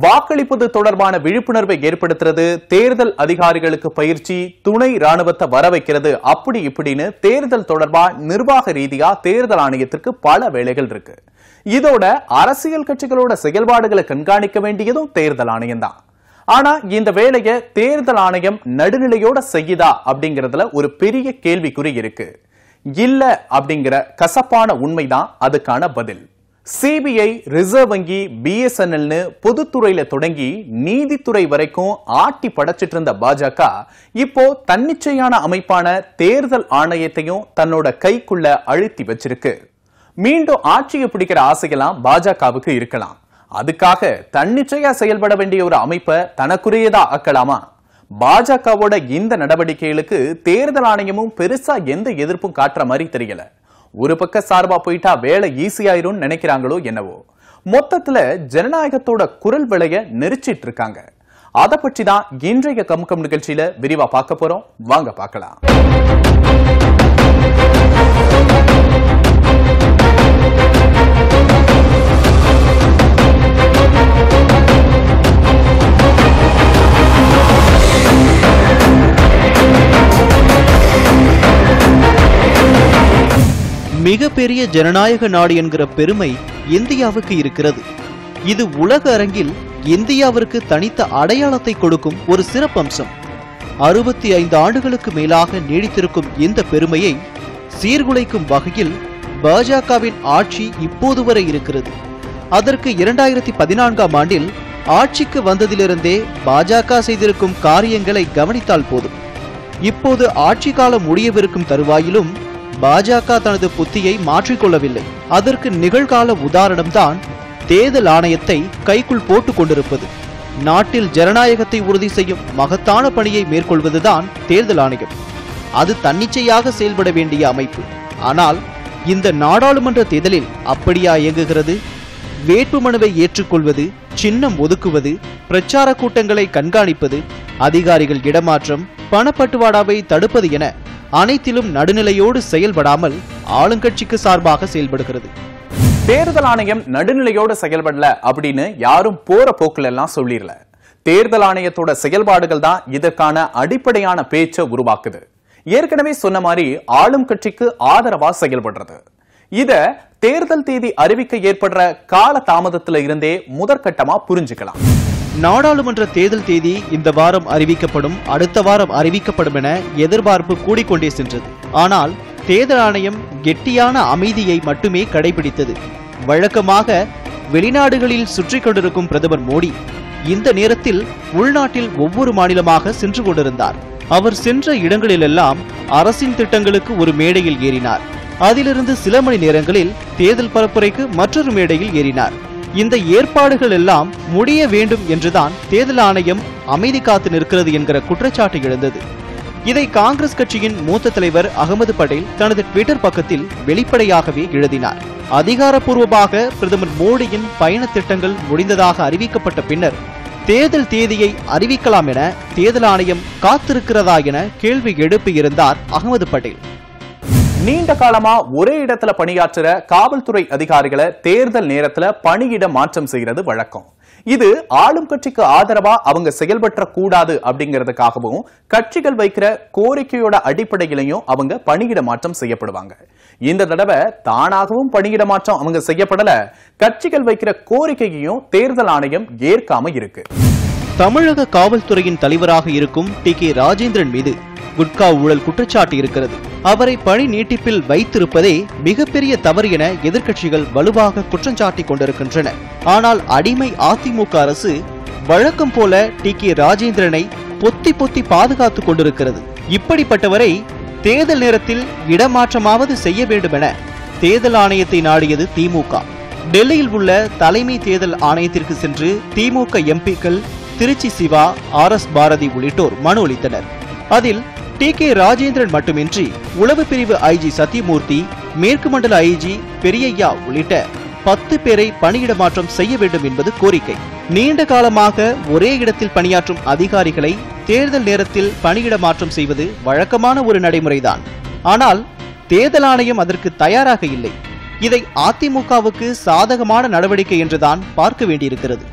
வாக்களிப்பது தொடர்பான விழிப்புணர்வை ஏற்படுத்துறது தேர்தல் அதிகாரிகளுக்கு பயிற்சி துணை ராணுவத்தை வர வைக்கிறது அப்படி இப்படின்னு தேர்தல் தொடர்பா நிர்வாக ரீதியா தேர்தல் ஆணையத்திற்கு பல வேலைகள் இருக்கு. இதோட அரசியல் கட்சிகளோட செயல்பாடுகளை கண்காணிக்க வேண்டியதும் தேர்தல் ஆணையம் தான் ஆனா இந்த வேலையை தேர்தல் ஆணையம் நடுநிலையோட செய்யுதா அப்படிங்கறதுல ஒரு பெரிய கேள்விக்குறி இருக்கு. இல்ல அப்படிங்கிற கசப்பான உண்மைதான் அதுக்கான பதில். சிபிஐ ரிசர்வ் வங்கி பிஎஸ்என்எல்னு பொதுத்துறையில தொடங்கி நீதித்துறை வரைக்கும் ஆட்டி படைச்சிட்டு இருந்த பாஜக இப்போ தன்னிச்சையான அமைப்பான தேர்தல் ஆணையத்தையும் தன்னோட கைக்குள்ள அழுத்தி வச்சிருக்கு. மீண்டும் ஆட்சியை பிடிக்கிற ஆசையெல்லாம் பாஜகவுக்கு இருக்கலாம். அதுக்காக தன்னிச்சையா செயல்பட வேண்டிய ஒரு அமைப்பை தனக்குரியதா ஆக்கலாமா? பாஜகவோட இந்த நடவடிக்கைகளுக்கு தேர்தல் ஆணையமும் பெருசா எந்த எதிர்ப்பும் காட்டுற மாதிரி தெரியல. ஒரு பக்க சார்பா போயிட்டா வேலை ஈஸியாயிரும் நினைக்கிறாங்களோ என்னவோ. மொத்தத்துல ஜனநாயகத்தோட குரல் விலைய நெரிச்சிட்டு இருக்காங்க. அதை பற்றி தான் இன்றைய கமுக்கம் நிகழ்ச்சியில விரிவா பார்க்க போறோம். வாங்க பார்க்கலாம். மிகப்பெரிய ஜனநாயக நாடு என்கிற பெருமை இந்தியாவுக்கு இருக்கிறது. இது உலக அரங்கில் இந்தியாவிற்கு தனித்த அடையாளத்தை கொடுக்கும் ஒரு சிறப்பம்சம். அறுபத்தி ஐந்து ஆண்டுகளுக்கு மேலாக நீடித்திருக்கும் இந்த பெருமையை சீர்குலைக்கும் வகையில் பாஜகவின் ஆட்சி இப்போது வரை இருக்கிறது. அதற்கு இரண்டாயிரத்தி பதினான்காம் ஆண்டில் ஆட்சிக்கு வந்ததிலிருந்தே பாஜக செய்திருக்கும் காரியங்களை கவனித்தால் போதும். இப்போது ஆட்சி காலம் முடியவிருக்கும் தருவாயிலும் பாஜக தனது புத்தியை மாற்றிக்கொள்ளவில்லை. அதற்கு நிகழ்கால உதாரணம்தான் தேர்தல் ஆணையத்தை கைக்குள் போட்டுக் கொண்டிருப்பது. நாட்டில் ஜனநாயகத்தை உறுதி செய்யும் மகத்தான பணியை மேற்கொள்வதுதான் தேர்தல் ஆணையம். அது தன்னிச்சையாக செயல்பட வேண்டிய அமைப்பு. ஆனால் இந்த நாடாளுமன்ற தேர்தலில் அப்படியா இயங்குகிறது? வேட்புமனுவை ஏற்றுக்கொள்வது சின்னம் ஒதுக்குவது பிரச்சார கூட்டங்களை கண்காணிப்பது அதிகாரிகள் இடமாற்றம் பணப்பட்டுவாடாவை தடுப்பது என அனைத்திலும் நடுநிலையோடு செயல்படாமல் ஆளுங்கட்சிக்கு சார்பாக செயல்படுகிறது. தேர்தல் ஆணையம் நடுநிலையோட செயல்படல அப்படின்னு யாரும் போற போக்குல எல்லாம் சொல்லிடல. தேர்தல் ஆணையத்தோட செயல்பாடுகள் தான் இதற்கான அடிப்படையான பேச்சை உருவாக்குது. ஏற்கனவே சொன்ன மாதிரி ஆளும் கட்சிக்கு ஆதரவா செயல்படுறது. இத தேர்தல் தேதி அறிவிக்க ஏற்படுற கால தாமதத்துல இருந்தே முதற்கட்டமா புரிஞ்சுக்கலாம். நாடாளுமன்ற தேர்தல் தேதி இந்த வாரம் அறிவிக்கப்படும் அடுத்த வாரம் அறிவிக்கப்படும் என எதிர்பார்ப்பு கூடிக்கொண்டே சென்றது. ஆனால் தேர்தல் ஆணையம் கெட்டியான அமைதியை மட்டுமே கடைபிடித்தது. வழக்கமாக வெளிநாடுகளில் சுற்றி கொண்டிருக்கும் பிரதமர் மோடி இந்த நேரத்தில் உள்நாட்டில் ஒவ்வொரு மாநிலமாக சென்று கொண்டிருந்தார். அவர் சென்ற இடங்களிலெல்லாம் அரசின் திட்டங்களுக்கு ஒரு மேடையில் ஏறினார். அதிலிருந்து சில மணி நேரங்களில் தேர்தல் பரப்புரைக்கு மற்றொரு மேடையில் ஏறினார். இந்த ஏற்பாடுகள் எல்லாம் முடிய வேண்டும் என்றுதான் தேர்தல் ஆணையம் அமைதி காத்து நிற்கிறது என்கிற குற்றச்சாட்டு எழுந்தது. இதை காங்கிரஸ் கட்சியின் மூத்த தலைவர் அகமது படேல் தனது ட்விட்டர் பக்கத்தில் வெளிப்படையாகவே எழுதினார். அதிகாரப்பூர்வமாக பிரதமர் மோடியின் பயண திட்டங்கள் முடிந்ததாக அறிவிக்கப்பட்ட பின்னர் தேர்தல் தேதியை அறிவிக்கலாம் என தேர்தல் ஆணையம் காத்திருக்கிறதா என கேள்வி எழுப்பியிருந்தார் அகமது படேல். நீண்ட காலமா ஒரே இடத்துல பணியாற்றுற காவல்துறை அதிகாரிகளை தேர்தல் நேரத்துல பணியிட மாற்றம் செய்யறது வழக்கம். இது ஆளும் கட்சிக்கு ஆதரவா அவங்க செயல்பற்ற கூடாது அப்படிங்கிறதுக்காகவும் கட்சிகள் வைக்கிற கோரிக்கையோட அடிப்படையிலையும் அவங்க பணியிட மாற்றம் செய்யப்படுவாங்க. இந்த தடவை தானாகவும் பணியிட மாற்றம் அவங்க செய்யப்படல கட்சிகள் வைக்கிற கோரிக்கையையும் தேர்தல் ஆணையம் ஏற்காம இருக்கு. தமிழக காவல்துறையின் தலைவராக இருக்கும் டி கே ராஜேந்திரன் மீது குட்கா ஊழல் குற்றச்சாட்டு இருக்கிறது. அவரை பணி நீட்டிப்பில் வைத்திருப்பதே மிகப்பெரிய தவறு என எதிர்க்கட்சிகள் வலுவாக குற்றஞ்சாட்டிக் கொண்டிருக்கின்றன. ஆனால் அடிமை அதிமுக அரசு வழக்கம் போல டி. கே. ராஜேந்திரனை பொத்தி பொத்தி பாதுகாத்துக் கொண்டிருக்கிறது. இப்படிப்பட்டவரை தேர்தல் நேரத்தில் இடமாற்றமாவது செய்ய வேண்டும் என தேர்தல் ஆணையத்தை நாடியது திமுக. டெல்லியில் உள்ள தலைமை தேர்தல் ஆணையத்திற்கு சென்று திமுக எம்பிக்கள் திருச்சி சிவா ஆர். எஸ். பாரதி உள்ளிட்டோர் மனு அளித்தனர். அதில் டி கே ராஜேந்திரன் மட்டுமின்றி உளவு பிரிவு ஐஜி சத்யமூர்த்தி மேற்கு மண்டல ஐஜி பெரியய்யா உள்ளிட்ட பத்து பேரை பணியிட மாற்றம் செய்ய வேண்டும் என்பது கோரிக்கை. நீண்ட காலமாக ஒரே இடத்தில் பணியாற்றும் அதிகாரிகளை தேர்தல் நேரத்தில் பணியிட மாற்றம் செய்வது வழக்கமான ஒரு நடைமுறைதான். ஆனால் தேர்தல் ஆணையம் அதற்கு தயாராக இல்லை. இதை அதிமுகவுக்கு சாதகமான நடவடிக்கை என்றுதான் பார்க்க வேண்டியிருக்கிறது.